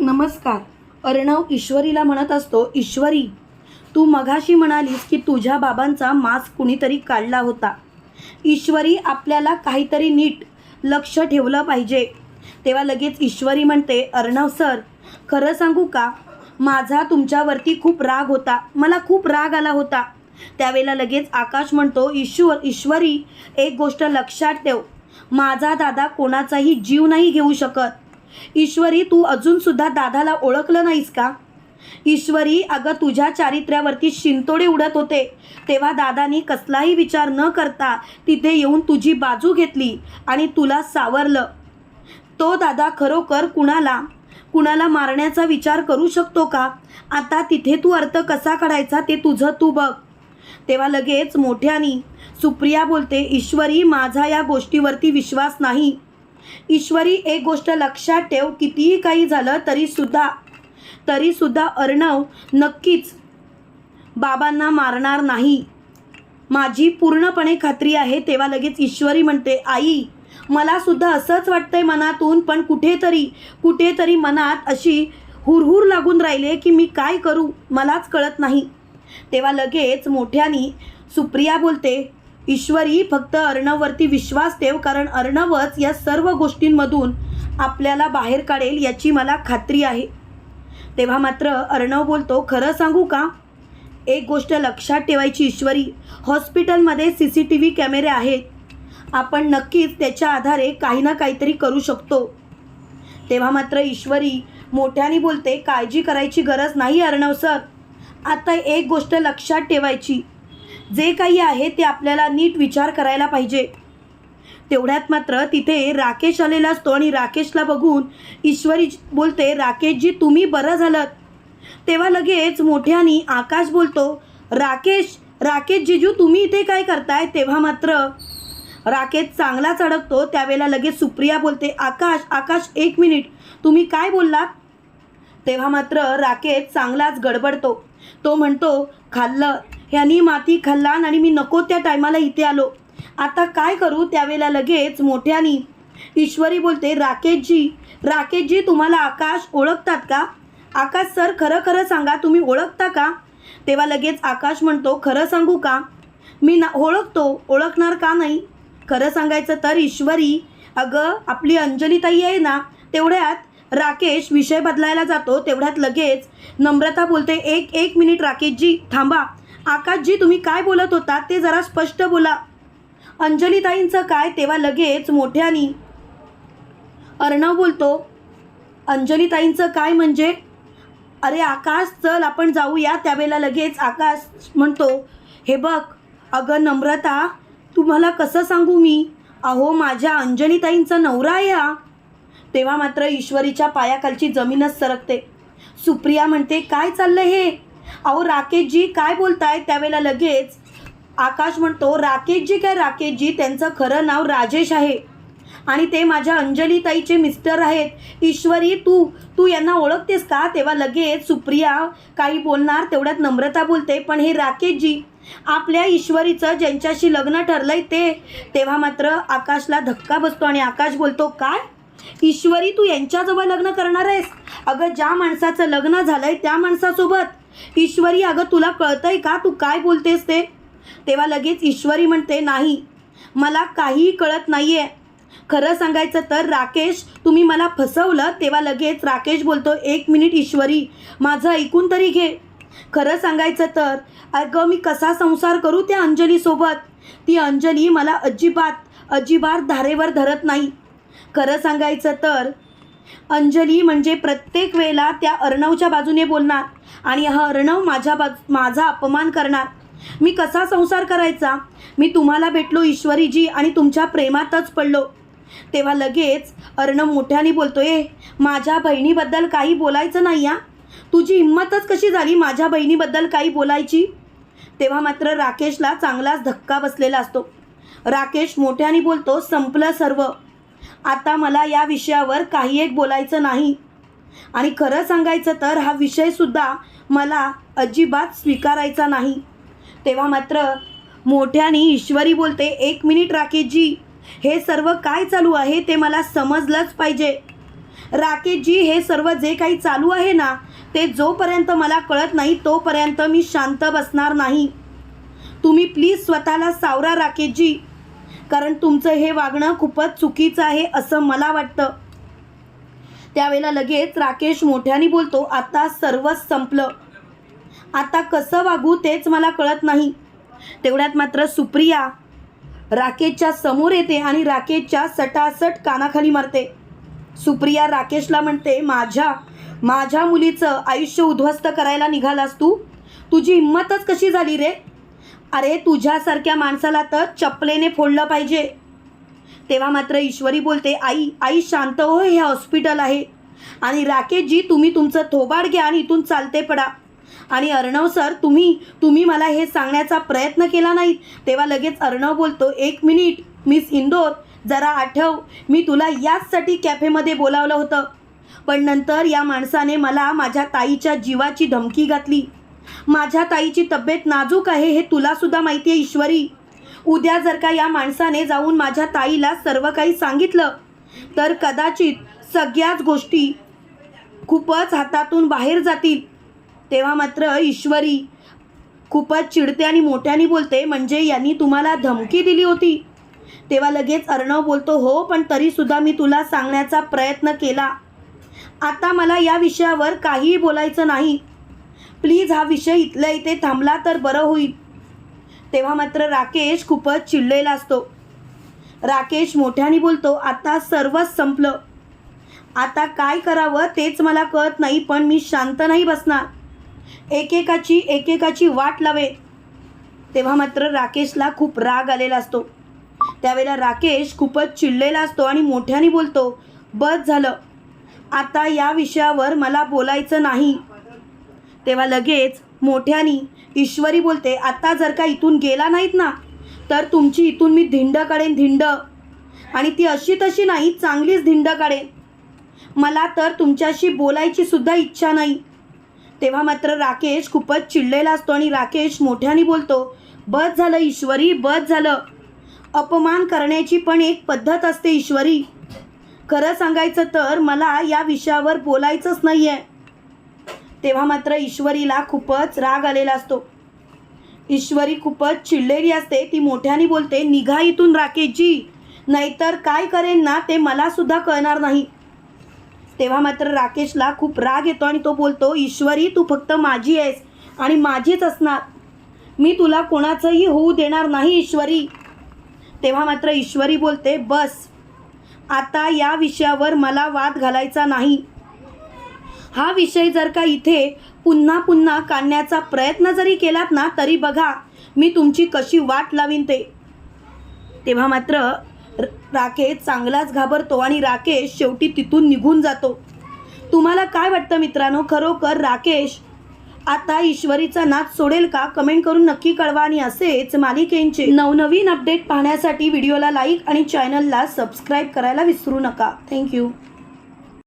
नमस्कार. अर्णव ईश्वरीला म्हणत असतो ईश्वरी तू मघाशी म्हणालीस की तुझ्या बाबांचा मास्क कुणीतरी काढला होता. ईश्वरी आपल्याला काहीतरी नीट लक्ष ठेवलं पाहिजे. तेव्हा लगेच ईश्वरी म्हणते अर्णव सर खरं सांगू का? माझा तुमच्यावरती खूप राग होता. मला खूप राग आला होता. त्यावेळेला लगेच आकाश म्हणतो ईश्वर ईश्वरी एक गोष्ट लक्षात ठेव. माझा दादा कोणाचाही जीव नाही घेऊ शकत. ईश्वरी तू अजून सुद्धा दादाला ओळखलं नाहीस का? ईश्वरी अगं तुझ्या चारित्र्यावरती शिंतोडे उडत होते. तेव्हा दादानी कसलाही विचार न करता तिथे येऊन तुझी बाजू घेतली आणि तुला सावरलं. तो दादा खरोखर कुणाला? कुणाला मारण्याचा विचार करू शकतो का? आता तिथे तू अर्थ कसा काढायचा ते तुझं तू बघ. तेव्हा लगेच मोठ्यानी सुप्रिया बोलते ईश्वरी माझा या गोष्टीवरती विश्वास नाही. ईश्वरी एक गोष्ट लक्षात ठेव कितीही काही झालं तरीसुद्धा तरीसुद्धा अर्णव नक्कीच बाबांना मारणार नाही. माझी पूर्णपणे खात्री आहे तेव्हा लगेच ईश्वरी म्हणते आई मला सुद्धा असंच वाटतंय मनातून पण कुठेतरी कुठेतरी मनात अशी हुरहुर लागून राहिले की मी काय करू मलाच कळत नाही. तेव्हा लगेच मोठ्यानी सुप्रिया बोलते ईश्वरी फक्त अर्णववरती विश्वास ठेव कारण अर्णवच या सर्व गोष्टींमधून आपल्याला बाहेर काढेल याची मला खात्री आहे. तेव्हा मात्र अर्णव बोलतो खरं सांगू का? एक गोष्ट लक्षात ठेवायची ईश्वरी. हॉस्पिटलमध्ये सी सी टी व्ही कॅमेरे आहेत. आपण नक्कीच त्याच्या आधारे काही ना काहीतरी करू शकतो. तेव्हा मात्र ईश्वरी मोठ्याने बोलते काळजी करायची गरज नाही अर्णव सर. आता एक गोष्ट लक्षात ठेवायची. जे काही आहे ते आपल्याला नीट विचार करायला पाहिजे. तेवढ्यात मात्र तिथे राकेश आलेला असतो आणि राकेशला बघून ईश्वरी बोलते राकेशजी तुम्ही बरं झालं तेव्हा लगेच मोठ्यानी आकाश बोलतो राकेश राकेश जिजू तुम्ही इथे काय करताय? तेव्हा मात्र राकेश चांगलाच अडकतो. त्यावेळेला लगेच सुप्रिया बोलते आकाश आकाश एक मिनिट तुम्ही काय बोललात? तेव्हा मात्र राकेश चांगलाच गडबडतो. तो म्हणतो खाल्लं ह्यानी माती खल्लान आणि मी नको त्या टायमाला इथे आलो. आता काय करू त्यावेळेला लगेच मोठ्यानी. ईश्वरी बोलते राकेशजी राकेशजी तुम्हाला आकाश ओळखतात का? आकाश सर खरं खरं सांगा तुम्ही ओळखता का? तेव्हा लगेच आकाश म्हणतो खरं सांगू का? मी ना ओळखतो ओळखणार का नाही? खरं सांगायचं तर ईश्वरी अगं आपली अंजलीताई आहे ना तेवढ्यात राकेश विषय बदलायला जातो तेवढ्यात लगेच नम्रता बोलते एक एक मिनिट राकेशजी थांबा. आकाशजी तुम्ही काय बोलत होता? ते जरा स्पष्ट बोला. अंजलीताईंचं काय? तेव्हा लगेच मोठ्यानी अर्णव बोलतो अंजलीताईंचं काय म्हणजे? अरे आकाश चल आपण जाऊया. त्यावेळेला लगेच आकाश म्हणतो हे बघ अगं नम्रता तुम्हाला कसं सांगू मी? अहो माझ्या अंजलीताईंचा नवरा आहे हा. तेव्हा मात्र ईश्वरीच्या पायाखालची जमीनच सरकते. सुप्रिया म्हणते काय चाललं हे? अहो राकेशजी काय बोलताय? त्यावेळेला लगेच आकाश म्हणतो राकेशजी काय राकेशजी? त्यांचं खरं नाव राजेश आहे. आणि ते माझ्या अंजलीताईचे मिस्टर आहेत. ईश्वरी तू तू यांना ओळखतेस का? तेव्हा लगेच सुप्रिया काही बोलणार तेवढ्यात नम्रता बोलते पण हे राकेशजी आपल्या ईश्वरीचं ज्यांच्याशी लग्न ठरलंय ते. तेव्हा मात्र आकाशला धक्का बसतो आणि आकाश बोलतो काय? ईश्वरी तू यांच्याजवळ लग्न करणार आहेस? अगं ज्या माणसाचं लग्न झालंय त्या माणसासोबत ईश्वरी अगं तुला कळतंय का? तू काय बोलतेस ते? तेव्हा लगेच ईश्वरी म्हणते नाही मला काहीही कळत नाही आहे खरं सांगायचं तर राकेश तुम्ही मला फसवलं. तेव्हा लगेच राकेश बोलतो एक मिनिट ईश्वरी माझं ऐकून तरी घे. खरं सांगायचं तर अगं मी कसा संसार करू त्या अंजलीसोबत ती अंजली मला अजिबात अजिबात धारेवर धरत नाही. खरं सांगायचं तर अंजली म्हणजे प्रत्येक वेळेला त्या अर्णवच्या बाजूने बोलणार आणि हा अर्णव माझ्या बाज माझा अपमान करणार. मी कसा संसार करायचा? मी तुम्हाला भेटलो ईश्वरीजी आणि तुमच्या प्रेमातच पडलो. तेव्हा लगेच अर्णव मोठ्याने बोलतो ए माझ्या बहिणीबद्दल काही बोलायचं नाही या तुझी हिंमतच कशी झाली माझ्या बहिणीबद्दल काही बोलायची? तेव्हा मात्र राकेशला चांगलाच धक्का बसलेला असतो. राकेश मोठ्याने बोलतो संपलं सर्व. आता मला या विषयावर काही एक बोलायचं नाही. आणि खरं सांगायचं तर हा विषयसुद्धा मला अजिबात स्वीकारायचा नाही. तेव्हा मात्र मोठ्याने ईश्वरी बोलते एक मिनिट राकेशजी हे सर्व काय चालू आहे ते मला समजलंच पाहिजे. राकेशजी हे सर्व जे काही चालू आहे ना ते जोपर्यंत मला कळत नाही तोपर्यंत मी शांत बसणार नाही. तुम्ही प्लीज स्वतःला सावरा राकेशजी. कारण तुमचं हे वागणं खूपच चुकीचं आहे असं मला वाटतं. त्यावेळेला लगेच राकेश मोठ्याने बोलतो आता सर्वच संपलं. आता कसं वागू तेच मला कळत नाही. तेवढ्यात मात्र सुप्रिया राकेशच्या समोर येते आणि राकेशच्या सटासट कानाखाली मारते. सुप्रिया राकेशला म्हणते माझ्या माझ्या मुलीचं आयुष्य उद्ध्वस्त करायला निघालास तू? तुझी हिंमतच कशी झाली रे? अरे तुझ्यासारख्या माणसाला तर चपलेने फोडलं पाहिजे. तेव्हा मात्र ईश्वरी बोलते आई आई शांत हो हे हॉस्पिटल आहे. आणि राकेशजी तुम्ही तुमचं थोबाड घ्या आणि इथून चालते पडा. आणि अर्णव सर तुम्ही तुम्ही मला हे सांगण्याचा प्रयत्न केला नाही तेव्हा लगेच अर्णव बोलतो एक मिनिट मिस इंदोर जरा आठव. मी तुला याचसाठी कॅफेमध्ये बोलावलं होतं. पण नंतर या माणसाने मला माझ्या ताईच्या जीवाची धमकी घातली. माझ्या ताईची तब्येत नाजूक आहे हे तुला सुद्धा माहिती आहे ईश्वरी. उद्या जर का या माणसाने जाऊन माझ्या ताईला सर्व काही सांगितलं तर कदाचित सगळ्याच गोष्टी खूपच हातातून बाहेर जातील. तेव्हा मात्र ईश्वरी खूपच चिडते आणि मोठ्याने बोलते म्हणजे यांनी तुम्हाला धमकी दिली होती? तेव्हा लगेच अर्णव बोलतो हो पण तरीसुद्धा मी तुला सांगण्याचा प्रयत्न केला. आता मला या विषयावर काहीही बोलायचं नाही. प्लीज हा विषय इथल्या इथे थांबला तर बरं होईल. तेव्हा मात्र राकेश खूपच चिडलेला असतो. राकेश मोठ्याने बोलतो आता सर्वच संपलं. आता काय करावं तेच मला कळत नाही पण मी शांत नाही बसणार. एकेकाची एकेकाची वाट लावे. तेव्हा मात्र राकेशला खूप राग आलेला असतो. त्यावेळेला राकेश खूपच चिडलेला असतो आणि मोठ्याने बोलतो बस झालं. आता या विषयावर मला बोलायचं नाही. तेव्हा लगेच मोठ्यानी ईश्वरी बोलते आत्ता जर का इथून गेला नाहीत ना तर तुमची इथून मी धिंड काढेन धिंड. आणि ती अशी तशी नाही चांगलीच धिंड काढेन. मला तर तुमच्याशी बोलायची सुद्धा इच्छा नाही. तेव्हा मात्र राकेश खूपच चिडलेला असतो आणि राकेश मोठ्याने बोलतो बस झालं ईश्वरी बस झालं. अपमान करण्याची पण एक पद्धत असते ईश्वरी. खरं सांगायचं तर मला या विषयावर बोलायचंच नाही आहे तेव्हा मात्र ईश्वरीला खूपच राग आलेला असतो. ईश्वरी खूपच चिडलेली असते. ती मोठ्याने बोलते निघा इथून राकेशजी. नाहीतर काय करेन ना ते मला सुद्धा कळणार नाही. तेव्हा मात्र राकेशला खूप राग येतो आणि तो बोलतो ईश्वरी तू फक्त माझी आहेस आणि माझीच असणार. मी तुला कोणाचंही होऊ देणार नाही ईश्वरी. तेव्हा मात्र ईश्वरी बोलते बस. आता या विषयावर मला वाद घालायचा नाही. हा विषय जर का इथे पुन्हा पुन्हा काढण्याचा प्रयत्न जरी केलात ना तरी बघा मी तुमची कशी वाट लावीन ते. तेव्हा मात्र र- राकेश चांगलाच घाबरतो आणि राकेश शेवटी तिथून निघून जातो. तुम्हाला काय वाटतं मित्रांनो? खरोखर राकेश आता ईश्वरीचा नाच सोडेल का? कमेंट करून नक्की कळवा आणि असेच मालिकेंचे नवनवीन अपडेट पाहण्यासाठी व्हिडिओला लाईक आणि चॅनलला सबस्क्राईब करायला विसरू नका. थँक्यू.